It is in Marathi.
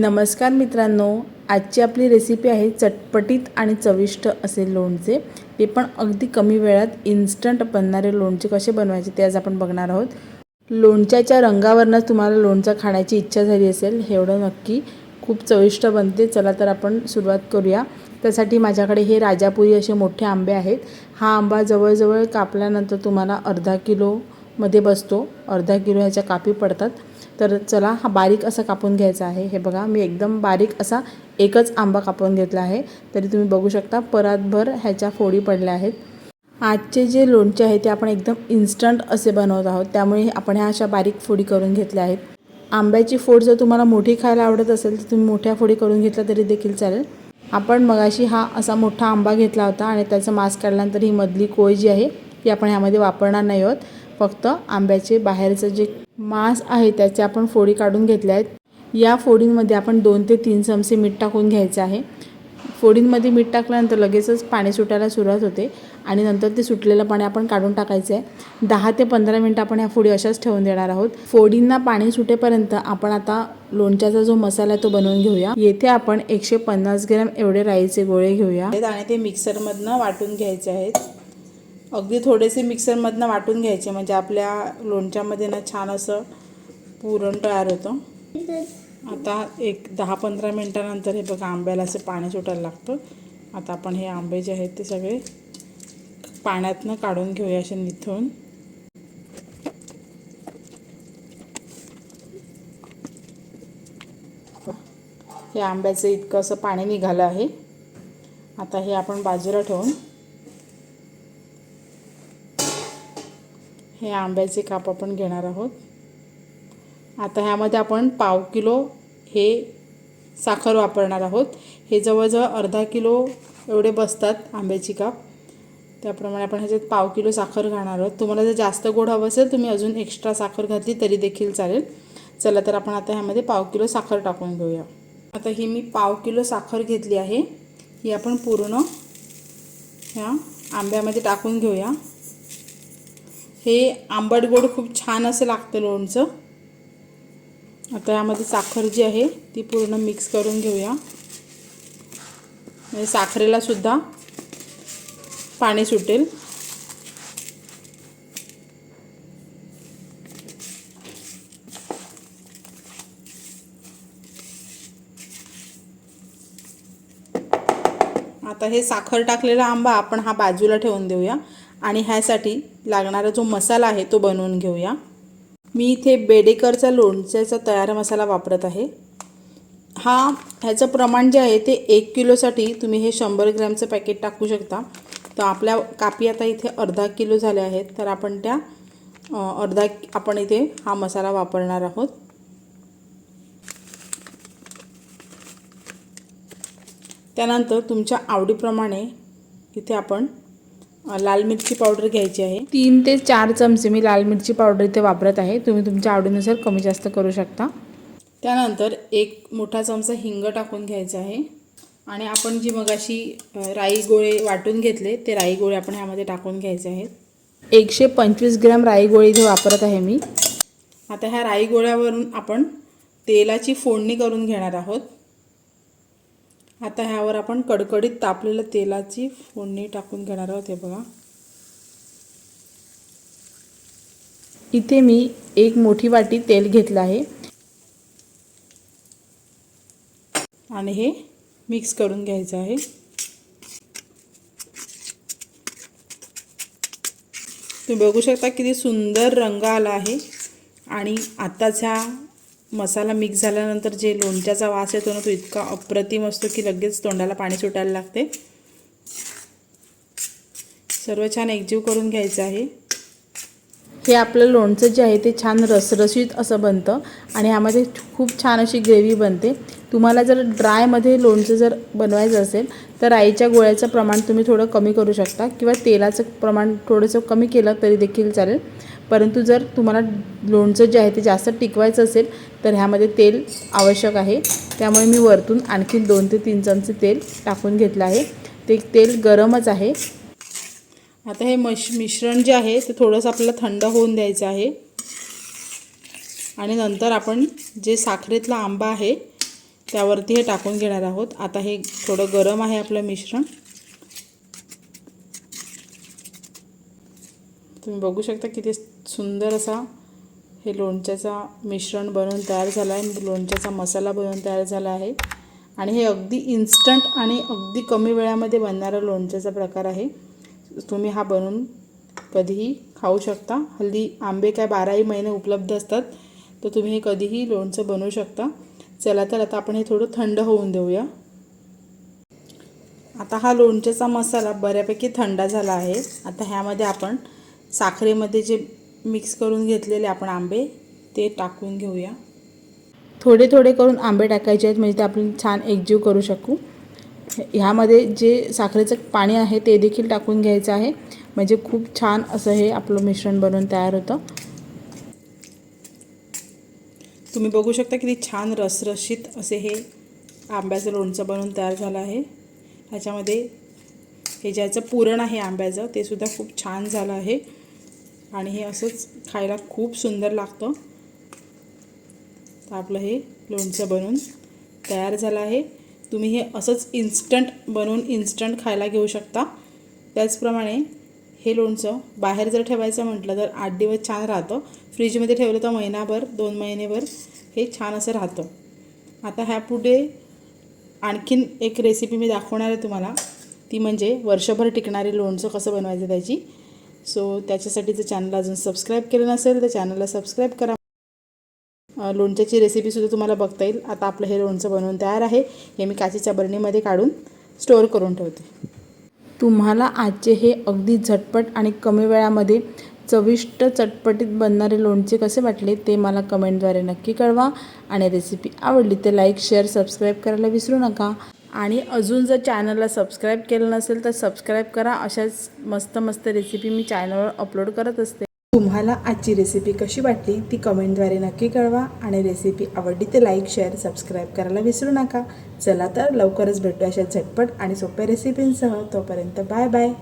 नमस्कार मित्रांनो आजची आपली रेसिपी आहे चटपटीत आणि चविष्ट असे लोणचे. ते पण अगदी कमी वेळात इन्स्टंट बनणारे लोणचे कसे बनवायचे ते आज आपण बघणार आहोत. लोणच्याच्या रंगावरनं तुम्हाला लोणचं खाण्याची इच्छा झाली असेल एवढं नक्की खूप चविष्ट बनते. चला तर आपण सुरुवात करूया. त्यासाठी माझ्याकडे हे राजापुरी असे मोठे आंबे आहेत. हा आंबा जवळजवळ कापल्यानंतर तुम्हाला अर्धा किलोमध्ये बसतो. अर्धा किलो ह्याच्या कापी पडतात. तर चला हा बारीक असा कापून घ्यायचा आहे. हे बघा मी एकदम बारीक असा एकच आंबा कापून घेतला आहे. तरी तुम्ही बघू शकता परातभर ह्याच्या फोडी पडल्या आहेत. आजचे जे लोणचे आहे ते आपण एकदम इन्स्टंट असे बनवत आहोत. त्यामुळे आपण ह्या अशा बारीक फोडी करून घेतल्या आहेत. आंब्याची फोड जर तुम्हाला मोठी खायला आवडत असेल तर तुम्ही मोठ्या फोडी करून घेतल्या तरी देखील चालेल. आपण मगाशी हा असा मोठा आंबा घेतला होता आणि त्याचं मास्क काढल्यानंतर ही मधली कोय जी आहे ती आपण ह्यामध्ये वापरणार नाही आहोत. फक्त आंब्याचे बाहेरचं जे मांस आहे त्याचे आपण फोडी काढून घेतल्या आहेत. या फोडींमध्ये आपण दोन ते तीन चमचे मीठ टाकून घ्यायचं आहे. फोडींमध्ये मीठ टाकल्यानंतर लगेचच पाणी सुटायला सुरुवात होते आणि नंतर ते सुटलेलं पाणी आपण काढून टाकायचं आहे. दहा ते पंधरा मिनटं आपण ह्या फोडी अशाच ठेवून देणार आहोत. फोडींना पाणी सुटेपर्यंत आपण आता लोणच्याचा जो मसाला आहे तो बनवून घेऊया. येथे आपण एकशे पन्नास ग्रॅम एवढे राईचे गोळे घेऊया. आणि ते मिक्सरमधनं वाटून घ्यायचे आहेत. अगदी थोडेसे मिक्सरमधनं वाटून घ्यायचे म्हणजे आपल्या लोणच्यामध्ये ना छान असं पुरण तयार होतं. आता एक दहा पंधरा मिनटानंतर हे बघा आंब्याला असं पाणी सुटायला लागतं. आता आपण हे आंबे जे आहेत ते सगळे पाण्यातनं काढून घेऊया असे निथून हे आंब्याचं इतकं असं पाणी निघालं आहे. आता हे आपण बाजूला ठेवून हे आंब्याचे काप आपण घेणार आहोत. आता ह्यामध्ये आपण पाव किलो हे साखर वापरणार आहोत. हे जवळजवळ अर्धा किलो एवढे बसतात आंब्याची काप. त्याप्रमाणे आपण ह्याच्यात पाव किलो साखर घालणार आहोत. तुम्हाला जर जास्त गोड हवं असेल तुम्ही अजून एक्स्ट्रा साखर घातली तरी देखील चालेल. चला तर आपण आता ह्यामध्ये पाव किलो साखर टाकून घेऊया. आता ही मी पाव किलो साखर घेतली आहे. ही आपण पूर्ण ह्या आंब्यामध्ये टाकून घेऊया. हे आंबट गोड खूप छान असं लागतं लोणचं. आता यामध्ये साखर जी आहे ती पूर्ण मिक्स करून घेऊया. म्हणजे साखरेला सुद्धा पाणी सुटेल. आता हे साखर टाकलेला आंबा आपण हा बाजूला ठेवून देऊया. आणि ह्यासाठी लागणारा जो मसाला आहे तो बनवून घेऊया. मी इथे बेडेकरचा लोणच्याचा तयार मसाला वापरत आहे. हा ह्याचं प्रमाण जे आहे ते एक किलोसाठी तुम्ही हे शंभर ग्रॅमचं पॅकेट टाकू शकता. तर आपल्या कापी आता इथे अर्धा किलो झाल्या आहेत. तर आपण त्या अर्धा आपण इथे हा मसाला वापरणार आहोत. त्यानंतर तुमच्या आवडीप्रमाणे इथे आपण लाल मिरची पावडर घ्यायची आहे. तीन ते चार चमचे मी लाल मिरची पावडर इथे वापरत आहे. तुम्ही तुमच्या आवडीनुसार कमी जास्त करू शकता. त्यानंतर एक मोठा चमचा हिंग टाकून घ्यायचा आहे. आणि आपण जी मगाशी राई गोळे वाटून घेतले ते राई गोळे आपण ह्यामध्ये टाकून घ्यायचे आहेत. एकशे पंचवीस ग्रॅम राई गोळी इथे वापरत आहे मी. आता ह्या राई गोळ्यावरून आपण तेलाची फोडणी करून घेणार आहोत. आता ह्यावर आपण कडकडीत तापलेलं तेलाची फोडणी टाकून घेणार आहोत हे बघा. इथे मी एक मोठी वाटी तेल घेतलं आहे. आणि हे मिक्स करून घ्यायचं आहे. तुम्ही बघू शकता किती सुंदर रंग आला आहे. आणि आत्ताच ह्या मसाला मिक्स झाल्यानंतर जे लोणच्याचा वास येतो ना तो इतका अप्रतिम असतो की लगेच तोंडाला पाणी सुटायला लागते. सर्व छान एकजीव करून घ्यायचं आहे. हे आपलं लोणचं जे आहे ते छान रसरशीत असं बनतं आणि ह्यामध्ये खूप छान अशी ग्रेव्ही बनते. तुम्हाला जर ड्रायमध्ये लोणचं जर बनवायचं असेल तर राईच्या गोळ्याचं प्रमाण तुम्ही थोडं कमी करू शकता किंवा तेलाचं प्रमाण थोडंसं कमी केलं तरी देखील चालेल. परंतु जर तुम्हाला लोणचं जे आहे ते जास्त टिकवायचं असेल तर ह्यामध्ये तेल आवश्यक आहे. त्यामुळे मी वरतून आणखी दोन ते तीन चमचे तेल टाकून घेतलं आहे. ते तेल गरमच आहे. आता हे मश मिश्रण जे आहे ते थोडंसं आपल्याला थंड होऊन द्यायचं आहे. आणि नंतर आपण जे साखरेतला आंबा आहे त्यावरती हे टाकून घेणार आहोत. आता हे थोडं गरम आहे आपलं मिश्रण. तुम्ही बघू शकता किती सुंदर असा हे लोणच्याचा मिश्रण बनवून तयार झाला आहे. लोणच्याचा मसाला बनवून तयार झाला आहे. आणि हे अगदी इन्स्टंट आणि अगदी कमी वेळामध्ये बनणारा लोणच्याचा प्रकार आहे. तुम्ही हा बनवून कधीही खाऊ शकता. हल्ली आंबे काय बाराही महिने उपलब्ध असतात तर तुम्ही हे कधीही लोणचं बनवू शकता. चला तर आता आपण हे थोडं थंड होऊन देऊया. आता हा लोणच्याचा मसाला बऱ्यापैकी थंड झाला आहे. आता ह्यामध्ये आपण साखरेमध्ये जे मिक्स करून घेतलेले आपण आंबे ते टाकून घेऊया. थोडे थोडे करून आंबे टाकायचे आहेत म्हणजे ते आपण छान एकजीव करू शकू. ह्यामध्ये जे साखरेचं पाणी आहे ते देखील टाकून घ्यायचं आहे. म्हणजे खूप छान असं हे आपलं मिश्रण बनवून तयार होतं. तुम्ही बघू शकता किती छान रसरशीत असे हे आंब्याचं लोणचं बनवून तयार झालं आहे. ह्याच्यामध्ये हे ज्याचं पुरण आहे आंब्याचं ते सुद्धा खूप छान झालं आहे. आणि हे असंच खायला खूप सुंदर लागतं. तर आपलं हे लोणचं बनवून तयार झालं आहे. तुम्ही हे असंच इन्स्टंट बनवून इन्स्टंट खायला घेऊ शकता. त्याचप्रमाणे हे लोणचं बाहेर जर ठेवायचं म्हटलं तर आठ दिवस छान राहतं. फ्रीजमध्ये ठेवलं तर महिनाभर दोन महिनेभर हे छान असं राहतं. आता ह्यापुढे आणखीन एक रेसिपी मी दाखवणार आहे तुम्हाला. ती म्हणजे वर्षभर टिकणारी लोणचं कसं बनवायचं त्याची. सो त्याच्यासाठी जर चॅनल अजून सबस्क्राईब केलं नसेल तर चॅनलला सबस्क्राईब करा. लोणच्याची रेसिपीसुद्धा तुम्हाला बघता येईल. आता आपलं हे लोणचं बनवून तयार आहे. हे मी काचेच्या बरणीमध्ये काढून स्टोअर करून ठेवते. तुम्हाला आजचे हे अगदी झटपट आणि कमी वेळामध्ये चविष्ट चटपटीत बनणारे लोणचे कसे वाटले ते मला कमेंटद्वारे नक्की कळवा. आणि रेसिपी आवडली तर लाईक शेअर सबस्क्राईब करायला विसरू नका. आणि अजून जर चॅनलला सबस्क्राईब केलं नसेल तर सबस्क्राईब करा. अशाच मस्त मस्त रेसिपी मी चॅनलवर अपलोड करत असते. तुम्हाला आजची रेसिपी कशी वाटली ती कमेंटद्वारे नक्की कळवा आणि रेसिपी आवडली तर लाईक शेअर सबस्क्राईब करायला विसरू नका. चला तर लवकरच भेटू अशा झटपट आणि सोप्या रेसिपींसह तोपर्यंत बाय बाय